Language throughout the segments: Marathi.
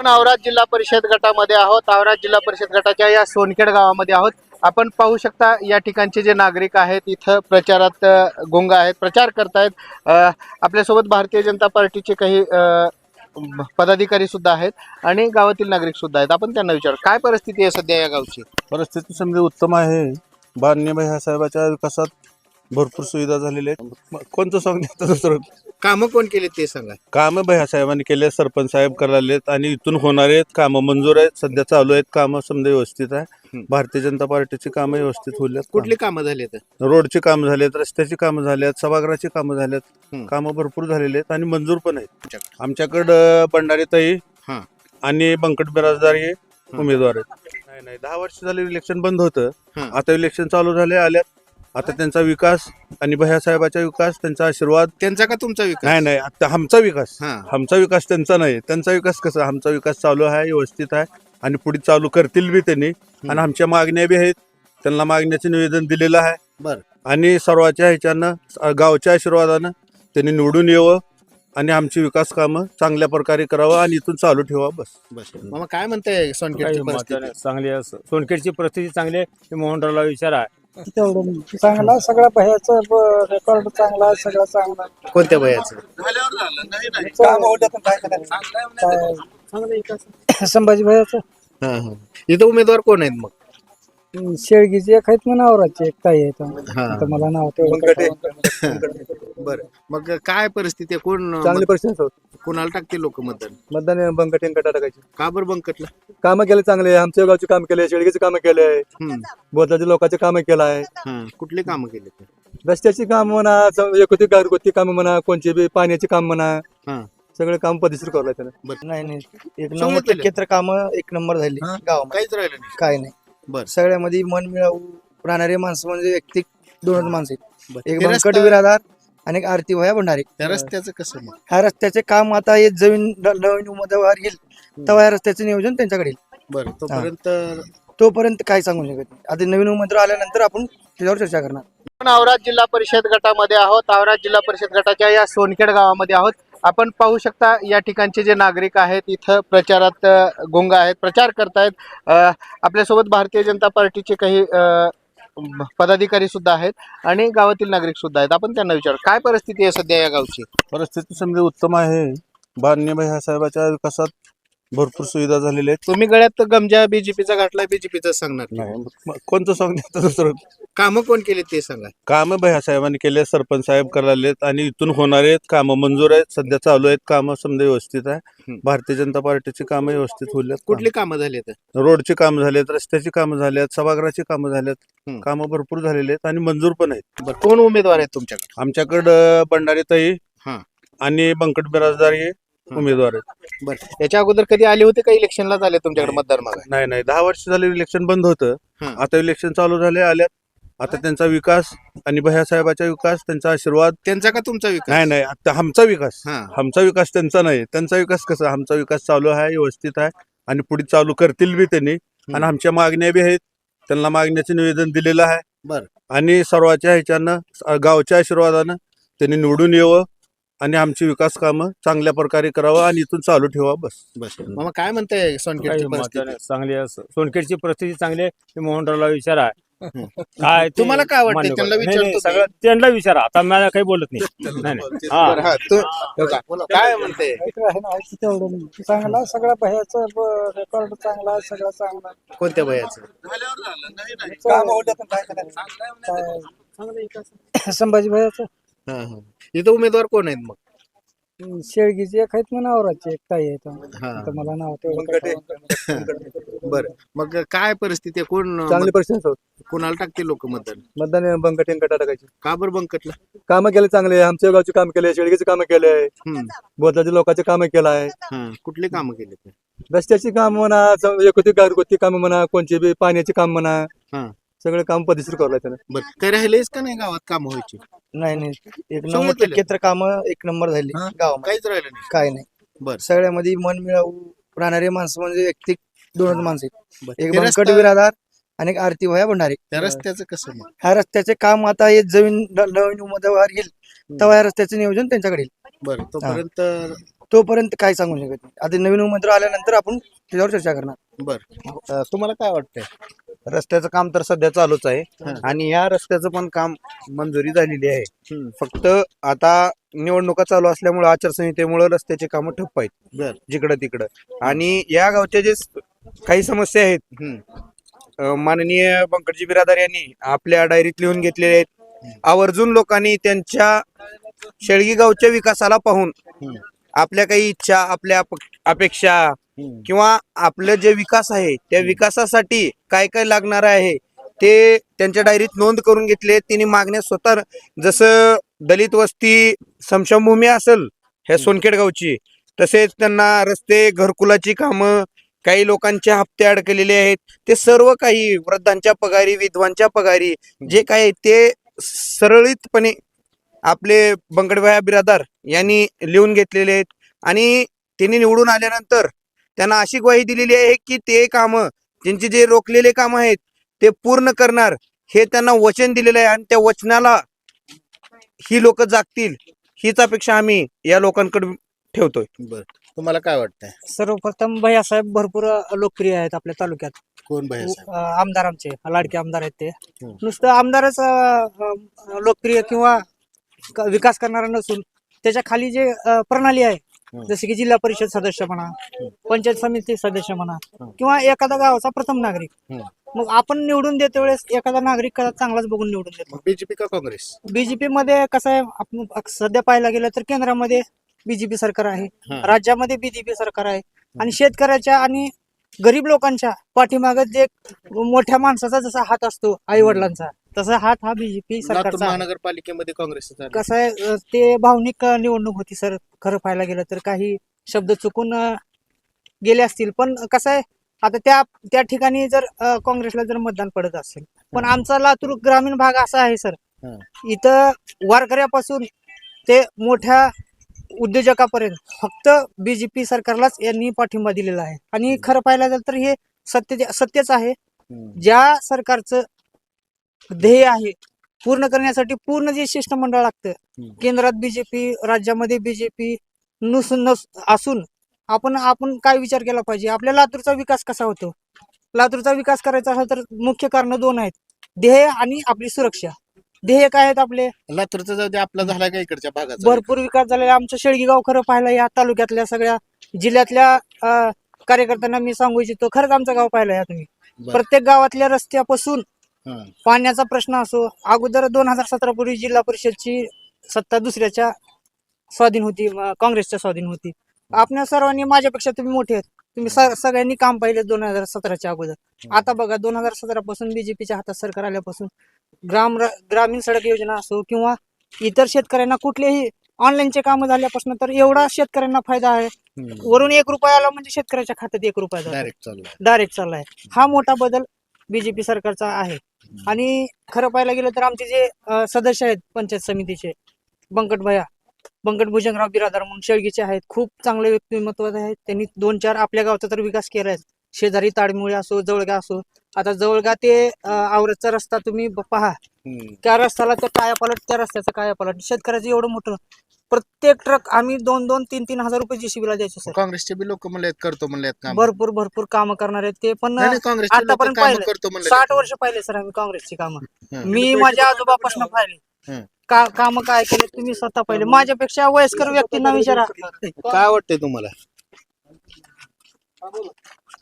आपण औराद जिल्हा परिषद गटामध्ये आहोत. औराद जिल्हा परिषद गटाच्या या सोनखेड गावामध्ये आहोत. आपण पाहू शकता या ठिकाणचे जे नागरिक आहेत इथं प्रचारात गुंग आहेत प्रचार करतायत. आपल्यासोबत भारतीय जनता पार्टीचे काही पदाधिकारी सुद्धा आहेत आणि गावातील नागरिक सुद्धा आहेत. आपण त्यांना विचार काय परिस्थिती आहे सध्या या गावची? परिस्थिती समजा उत्तम आहे. बान्यभाई ह्या साहेबाच्या विकासात भरपूर सुविधा झालेल्या आहेत. कोणतं सॉंग देतं दुसरं? कामं कोण केली ते सांगा. कामं भैया साहेबांनी केले सरपंच साहेब करायलेत आणि इथून होणारे आहेत कामं मंजूर आहेत. सध्या चालू आहेत कामं समजा व्यवस्थित आहे. भारतीय जनता पार्टीची कामं व्यवस्थित होईल कुठली कामं झाली तर रोडची कामं झालेत रस्त्याची कामं झाल्यात सभागृहाची कामं झाल्यात हं. कामं भरपूर झालेली आहेत आणि मंजूर पण आहेत. आमच्याकडं. भंडारीताई हां. आणि बंकट बिराजदार हे उमेदवार आहेत. नाही नाही दहा वर्ष झाले इलेक्शन बंद होतं. आता इलेक्शन चालू झाले आल्यात. आता त्यांचा विकास आणि भैया साहेबाचा विकास त्यांचा आशीर्वाद. त्यांचा का तुमचा विकास? नाही नाही आता आमचा विकास. हा. आमचा विकास त्यांचा नाही. त्यांचा विकास कसा? आमचा विकास चालू आहे व्यवस्थित आहे आणि पुढे चालू करतील बी त्यांनी. आणि आमच्या मागण्या बी आहेत. त्यांना मागण्याचं निवेदन दिलेलं आहे. बर. आणि सर्वाच्या ह्याच्यानं अ, गावच्या आशीर्वादानं त्यांनी निवडून यावं आणि आमची विकास कामं चांगल्या प्रकारे करावं आणि इथून चालू ठेवा बस. बस. मामा काय म्हणताय सोनखेडची परिस्थिती? नाही. चांगली आहे. सोनखेडची परिस्थिती चांगली आहे. हे मोहनरावला विचार. आहे तेवढं चांगला सगळा भयाचं रेकॉर्ड चांगला आहे, सगळं चांगला. कोणत्या काय करायचं? संभाजी भयाचं हा हा. इथं उमेदवार कोण आहेत मग? शेळगीची एक आहेत म्हणा आवराची एक ताई आहेत. हा. आता मला नाव तेवढं बर. मग काय परिस्थिती आहे? कोण चांगली परिस्थिती कोणाला टाकते लोक मतदान? मतदान बंकटेन कटा टाकायची. का बरं बंकटला कामं केले चांगले आमच्या गावचे काम केले शेळगेचे कामं केले. हम्म. बोधलाच्या लोकांचे कामं केलं आहे हा कुठली कामं केली ते? रस्त्याची काम म्हणा स- घरगुती काम म्हणा कोणची बी पाण्याची काम म्हणा हा. सगळे काम पद्धतशीर करलाय त्याने. नाही नाही. एक नंबर केलं. काम एक नंबर झाली. हा? गावामध्ये. काहीच राहिलं नाही. काय नाही. बर. सगळ्यामध्ये मन मिळावू राहणारे माणसं म्हणजे व्यक्ती दोनच माणसं आहेत. बर. एक ते बिरादार आणि एक आरती भया भंडारे. त्या रस्त्याचं कसं मग? ह्या रस्त्याचे काम आता हे जमीन नवीन उमेदवार येईल तेव्हा या रस्त्याचं नियोजन त्यांच्याकडे येईल. बरं तोपर्यंत तोपर्यंत काय सांगू शकत नाही. आता नवीन उमेदवार आल्यानंतर आपण त्याच्यावर चर्चा करणार. आपण औराद जिल्हा परिषद गटामध्ये आहोत. औराद जिल्हा परिषद गटाच्या या सोनखेड गावामध्ये आहोत. आपण पाहू शकता या ठिकाणचे जे नागरिक आहेत इथं प्रचारात गुंग आहेत प्रचार करतायत. आपल्यासोबत भारतीय जनता पार्टीचे काही पदाधिकारी सुद्धा आहेत आणि गावातील नागरिक सुद्धा आहेत. आपण त्यांना विचार काय परिस्थिती आहे सध्या या गावची? परिस्थिती समजा उत्तम आहे. बान्यभाई ह्या साहेबाच्या विकासात भरपूर सुविधा झालेल्या आहेत. तुम्ही गळ्यात गमजा बीजेपीचा घातलाय बीजेपीचा सांगणार. नाही कोणतं सॉंग दुसरं? कामं कोण केली ते सांगा. कामं भैया साहेबांनी केले सरपंच साहेब करायलेत आणि इथून होणारे आहेत कामं मंजूर आहेत. सध्या चालू आहेत कामं समजा व्यवस्थित आहे. भारतीय जनता पार्टीची कामं व्यवस्थित होईल कुठली कामं झाली तर रोडची कामं झालेत रस्त्याची कामं झाल्यात सभागृहाची कामं झाल्यात हं. कामं भरपूर झालेली आहेत आणि मंजूर पण आहेत. बरं कोण उमेदवार आहेत तुमच्याकडे? आमच्याकडं भंडारीताई हां. आणि बंकट बिराजदार हे. उमेदवार आहेत. बरं. याच्या अगोदर कधी आले होते का इलेक्शनला झाले तुमच्याकडे. मतदार मागा? नाही नाही. दहा वर्ष झाले इलेक्शन बंद होतं. आता इलेक्शन चालू झाले आल्यात. आता त्यांचा विकास आणि भैया साहेबाचा विकास त्यांचा आशीर्वाद. त्यांचा का तुमचा विकास? नाही नाही. आता आमचा विकास. हा. आमचा विकास त्यांचा नाही. त्यांचा विकास कसा? आमचा विकास चालू आहे व्यवस्थित आहे आणि पुढे चालू करतील बी त्यांनी. आणि आमच्या मागण्या बी आहेत. त्यांना मागण्याचं निवेदन दिलेलं आहे. बर. आणि सर्वाच्या ह्याच्यानं गावच्या आशीर्वादानं त्यांनी निवडून यावं. आणि आमची विकास कामं चांगल्या प्रकारे करावं आणि इथून चालू ठेवा बस बस मामा काय म्हणताय सोनखेडची परिस्थिती नाही. चांगली आहे. सोनखेडची परिस्थिती चांगली आहे हे मोहनरावला विचार आहे काय ते तुम्हाला काय? मान्य त्यांना करा. नाही, नाही, विचारतो सगळं त्यांना विचारा आता मला काही बोलत नाही नाही नाही हा. बरं, हा, तू- हो का? काय म्हणते चांगला सगळा भयाचं रेकॉर्ड चांगला आहे, सगळं चांगला आहे. कोणत्या काय करायचं? संभाजी भयाचं हा, हा. इथं उमेदवार कोण आहेत मग? शेळगीची एक आहेत म्हणा आवराची एक ताई आहेत. हा. आता मला नाव तेवढं बरं. मग काय परिस्थिती आहे? कोण चांगली परिस्थिती कोणाला टाकते लोक मतदान? मतदान बंकटेन कटा टाकायची. का बरं बंकटला? कामं केले चांगले. आमच्या गावचे काम केले शेळगेचे कामं केले. हम्म. बोधलाच्या लोकांचे कामं केलं आहे हा. कुठली कामं केली ते? रस्त्याची काम म्हणा एकुलती घरगुती काम म्हणा कोणची बी पाण्याची काम म्हणा. हा. सगळे काम पद्धतशीर करलाय त्याने बरं राहिलेच का नाही गावात काम व्हायची? नाही नाही. एक नंबर केलं. टक्के तर काम एक नंबर झाली हा? गावामध्ये. काहीच राहिलं नाही. काय नाही. बरं. सगळ्यामध्ये मन मिळावू राहणारे माणसं म्हणजे व्यक्ती दोनच माणसं आहेत. बरं. एक ते बंकट बिरादार आणि एक आरती भया भंडारे. त्या रस्त्याचं कसं मग? ह्या रस्त्याचे काम आता हे जमीन नवीन उमेदवार येईल तेव्हा या रस्त्याचं नियोजन त्यांच्याकडे येईल. बरं तोपर्यंत तोपर्यंत काय सांगू शकत नाही. आता नवीन उमेदवार आल्यानंतर आपण त्याच्यावर चर्चा करणार. बर. तुम्हाला काय वाटतंय? रस्त्याचं काम तर सध्या चालूच आहे. आणि या रस्त्याचं पण काम मंजुरी झालेली आहे. फक्त आता निवडणुका चालू असल्यामुळे आचारसंहितेमुळे रस्त्याचे कामं ठप्प आहेत जिकडं तिकडं आणि या गावच्या जे काही समस्या आहेत माननीय बंकटजी बिरादार यांनी आपल्या डायरीत लिहून घेतलेले आहेत आवर्जून लोकांनी त्यांच्या शेळगी गावच्या विकासाला पाहून. आपल्या काही इच्छा आपल्या अप- अपेक्षा. किंवा आपलं जे विकास आहे त्या विकासासाठी काय काय लागणार आहे ते त्यांच्या डायरीत नोंद करून घेतले. तिने मागण्या स्वतः जसं दलित वस्ती समशमभूमी असेल ह्या सोनखेड गावची तसेच त्यांना रस्ते घरकुलाची कामं काही लोकांचे हप्ते अडकलेले आहेत. ते सर्व काही वृद्धांच्या पगारी विधवांच्या पगारी जे काही आहे ते सरळीतपणे आपले बंगडभाया बिरादार यांनी लिहून घेतलेले आहेत. आणि त्यांनी निवडून आल्यानंतर त्यांना अशी ग्वाही दिलेली आहे की ते कामं त्यांचे जे रोखलेले कामं आहेत ते पूर्ण करणार हे त्यांना वचन दिलेलं आहे आणि त्या वचनाला ही लोक जागतील हीच अपेक्षा आम्ही या लोकांकडे ठेवतोय. बर. तुम्हाला काय वाटतंय? सर्वप्रथम भैयासाहेब भरपूर लोकप्रिय आहेत आपल्या तालुक्यात. कोण भैया अ, आमदार आमचे लाडके आमदार आहेत ते. हम्म. नुसतं आमदारच अ, अ, लोकप्रिय किंवा क- विकास करणारा नसून त्याच्याखाली जे अ, प्रणाली आहे. जसे की जिल्हा परिषद सदस्य म्हणा पंचायत समिती सदस्य म्हणा किंवा एखादा गावाचा प्रथम नागरिक. मग आपण निवडून देते वेळेस एखादा नागरिक कदा चांगलाच बघून निवडून देतो. बीजेपी का काँग्रेस? बीजेपी मध्ये कसं आहे आपण सध्या पाहायला गेलं तर केंद्रामध्ये बीजेपी सरकार आहे. राज्यामध्ये बीजेपी सरकार आहे आणि शेतकऱ्याच्या आणि गरीब लोकांच्या पाठीमागे जे मोठ्या माणसाचा जसा हात असतो आई वडिलांचा तसा हात हा बीजेपी लातूर सरकारचा आहे. महानगरपालिकेमध्ये काँग्रेसचा झाला. कसं आहे अ, ते भावनिक अ, निवडणूक होती सर खरं पाहायला गेलं तर काही शब्द चुकून अ, गेले असतील पण कसं आहे आता त्या त्या ठिकाणी जर अ, काँग्रेसला जर मतदान पडत असेल पण आमचा लातूर ग्रामीण भाग असा आहे सर हं. इथं वारकऱ्यापासून ते मोठ्या उद्योजकापर्यंत फक्त बीजेपी सरकारलाच यांनी पाठिंबा दिलेला आहे आणि खरं पाहायला गेलं तर हे सत्य सत्यच आहे. ज्या सरकारचं ध्येय आहे पूर्ण करण्यासाठी पूर्ण जे शिष्टमंडळ लागतं. केंद्रात बीजेपी राज्यामध्ये बीजेपी नसून नस असून आपण आपण काय विचार केला पाहिजे आपल्या लातूरचा विकास कसा होतो लातूरचा विकास करायचा असेल तर मुख्य कारण दोन आहेत ध्येय आणि आपली सुरक्षा ध्येय काय आहेत आपले लातूरचा जाऊ दे आपला झाला का इकडच्या भागाचा भरपूर विकास झालेला. आमचं शेळगीगाव खरं पाहिलं या तालुक्यातल्या सगळ्या जिल्ह्यातल्या कार्यकर्त्यांना मी सांगू इच्छितो खरंच आमचं गाव पाहिलं या तुम्ही. प्रत्येक गावातल्या रस्त्यापासून. पाण्याचा प्रश्न असो अगोदर दोन हजार सतरा पूर्वी जिल्हा परिषदची सत्ता दुसऱ्याच्या स्वाधीन होती काँग्रेसच्या स्वाधीन होती. आपल्या सर्वांनी माझ्यापेक्षा तुम्ही मोठे आहेत. तुम्ही सगळ्यांनी काम पाहिले दोन हजार सतराच्या अगोदर. आता बघा दोन हजार सतरा पासून बीजेपीच्या हातात सरकार आल्यापासून ग्राम ग्रामीण सडक योजना असो किंवा इतर शेतकऱ्यांना कुठलेही ऑनलाईनचे कामं झाल्यापासून तर एवढा शेतकऱ्यांना फायदा आहे. वरून एक रुपया आला म्हणजे शेतकऱ्याच्या खात्यात एक रुपया. डायरेक्ट चाललाय हा मोठा बदल बीजेपी सरकारचा आहे. आणि खरं पाहायला गेलं तर आमचे जे अं, सदस्य आहेत पंचायत समितीचे बंकट भया बंकट भुजंगराव बिरादार म्हणून शेळगीचे आहेत खूप चांगले व्यक्तिमत्व आहेत. त्यांनी दोन चार आपल्या गावचा तर विकास केलाय. शेजारी ताडमुळे असो जवळगा असो. आता जवळगा ते अं, आवरतचा रस्ता तुम्ही ब- पहा. हम्म. त्या रस्त्याला त्या कायापालट त्या रस्त्याचं कायापालट. शेतकऱ्याचं एवढं मोठं प्रत्येक ट्रक आम्ही दोन दोन तीन तीन हजार रुपये जीसीबीला द्यायचो सर काँग्रेसचे बी लोक म्हणले करतो म्हणले काम. भरपूर भरपूर कामं करणार आहेत ते पण आतापर्यंत काम पाहिलं. करतो म्हणले साठ वर्ष पाहिले सर आम्ही काँग्रेसची कामं. मी माझ्या आजोबापासून पाहिले. का काम काय केले तुम्ही स्वतः पाहिले. माझ्यापेक्षा वयस्कर व्यक्तींना विचारा. काय वाटतंय तुम्हाला?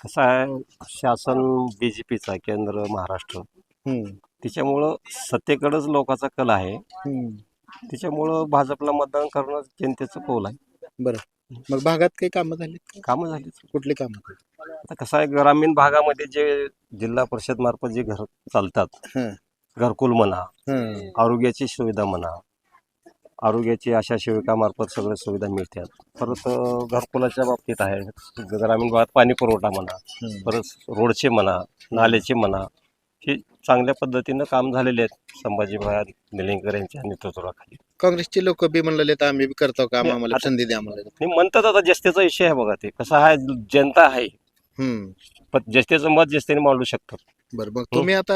कसं आहे शासन बी जे पीचं आहे केंद्र महाराष्ट्र. त्याच्यामुळं सत्तेकडेच लोकांचा कल आहे. त्याच्यामुळं भाजपला मतदान करणं जनतेचं कौल आहे मग भागात काही कामं झाली कामं झाली कुठली कामं आता कसं आहे ग्रामीण भागामध्ये जे जिल्हा परिषद मार्फत जे घर चालतात हं. घरकुल म्हणा हं. आरोग्याची सुविधा म्हणा आरोग्याची अशा सेविकामार्फत सगळ्या सुविधा मिळतात परत अं, घरकुलाच्या बाबतीत आहे ग्रामीण भागात पाणी पुरवठा म्हणा हं. परत रोडचे म्हणा नाल्याचे म्हणा हे चांगल्या पद्धतीनं काम झालेले आहेत. संभाजी महाराज निलिंगर यांच्या नेतृत्वाखाली. काँग्रेसचे लोक बी म्हणलेले तर आम्ही बी करतो काम आम्हाला संधी द्या आम्हाला हे म्हणतात आता जस्तेचा विषय आहे बघा ते. कसं आहे जनता आहे. हम्म. पण जस्तेचं मत जस्तेने मांडू शकतात. बरं मग तुम्ही आता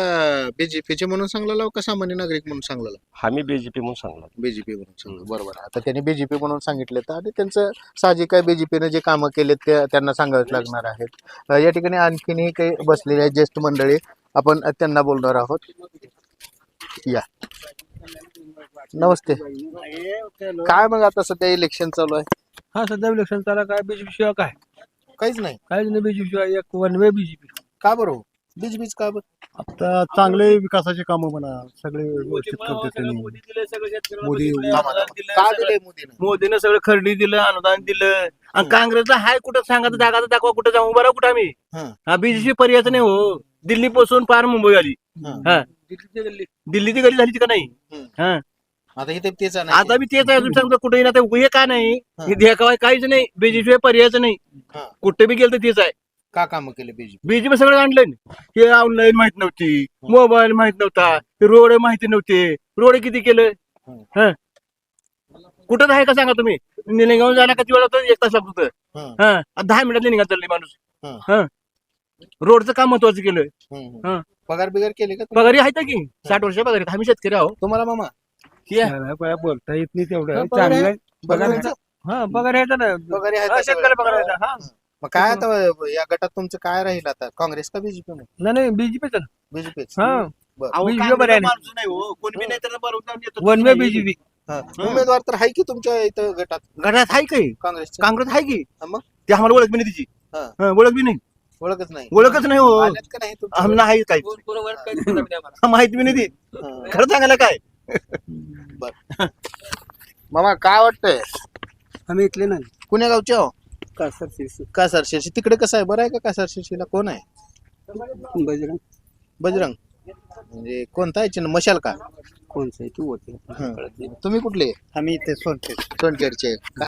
बीजेपीचे म्हणून सांगला का सामान्य नागरिक म्हणून सांगला आम्ही बीजेपी म्हणून सांगला बीजेपी म्हणून सांगला. बरोबर. आता त्यांनी बीजेपी म्हणून सांगितले तर आणि त्यांचं साहजिक आहे बीजेपीने जे कामं केले ते त्यांना सांगावेच लागणार आहेत. अ, या ठिकाणी आणखीनही काही बसलेले आहेत ज्येष्ठ मंडळी. आपण त्यांना बोलणार आहोत. या. नमस्ते. काय मग आता सध्या इलेक्शन चालू आहे? हा सध्या इलेक्शन चालू आहे, काय बीजेपी शिवाय काय? काहीच नाही. काहीच नाही बीजेपी शिवाय. एक वन वे बीजेपी का बरं हो? बीजेपीच का बरं? आता चांगले विकासाचे काम म्हणा सगळे व्यवस्थित करते त्यांनी. मोदी का दिले मोदीनं? मोदीनं सगळं खरेदी दिलं अनुदान दिलं आणि काँग्रेसला हाय कुठं सांगा तर दाखवा तर दाखवा कुठं जाऊ बरं कुठं आम्ही. हं. हा बीजेपी पर्यायच नाही हो. दिल्ली पासून पार मुंबई आली. हं. हा. दिल्लीची गली झाली का नाही? हा. आता इथे तेच आहे आता मी तेच आहे. अजून सांगतो कुठे आता हे का नाही? हे. देखावा काहीच नाही. बीजेपी पर्यायच नाही. हं. कुठे बी गेलं तर तेच आहे. का काम केले बीजेपी? बीजेपी सगळं आणलं हे ऑनलाईन माहीत नव्हती. मोबाईल माहीत नव्हता. रोड माहिती नव्हते. रोड किती केलं? हं. कुठं आहे का सांगा तुम्ही? निलंगावून जायला किती वेळ होतं एक तास लागत होतं हं. हं. आता दहा मिनिटात निघा चालले माणूस. हं. हं. रोडचं काम महत्वाचं केलं हं. पगार बिगार केले का तुम्ही? पगारी आहे का? की साठ वर्ष पगारी आहेत. आम्ही शेतकरी आहो तुम्हाला मामा? काय बोलता येत नाही तेवढं. हा, पगार आहे. चांगलं पगार पगार आहे. हा पगार येतं ना. पगारी आहे हा, शेतकऱ्याला हा. मग काय आता या गटात तुमचं काय राहील आता? काँग्रेस का बीजेपी नाही नाही बीजेपीच बीजेपी हा. अहो, BJP काँग्रेसचा बरं आहे. माणूस नाही हो. कोणी बी नाही तर बरोबर येतो. वन वे बीजेपी उमेदवार तर आहे की तुमच्या इथं गटात? घरात आहे काही काँग्रेसचे. काँग्रेस आहे की? मग? ते आम्हाला ओळख बी नाही तिची. हा. हं, ओळख बी नाही. ओळखच नाही. ओळखच नाही हो. आल्यात का नाही तुमच्या आम्हाला नाही काही माहिती बी नाही ती हा. खरं सांगायला काय? मामा काय वाटतंय? आम्ही इथले नाही कुण्या गावचे हो? कासर शिरसी कासार शिर्शी. तिकडे कसं आहे? बरं आहे का कासार शिर्शीला? कोण आहे? बजरंग. बजरंग. म्हणजे कोणता आहे? चिन्ह? मशाल का? कोणचं आहे? तू होते तुम्ही कुठले? आम्ही इथे सोनते सोनखेडचे.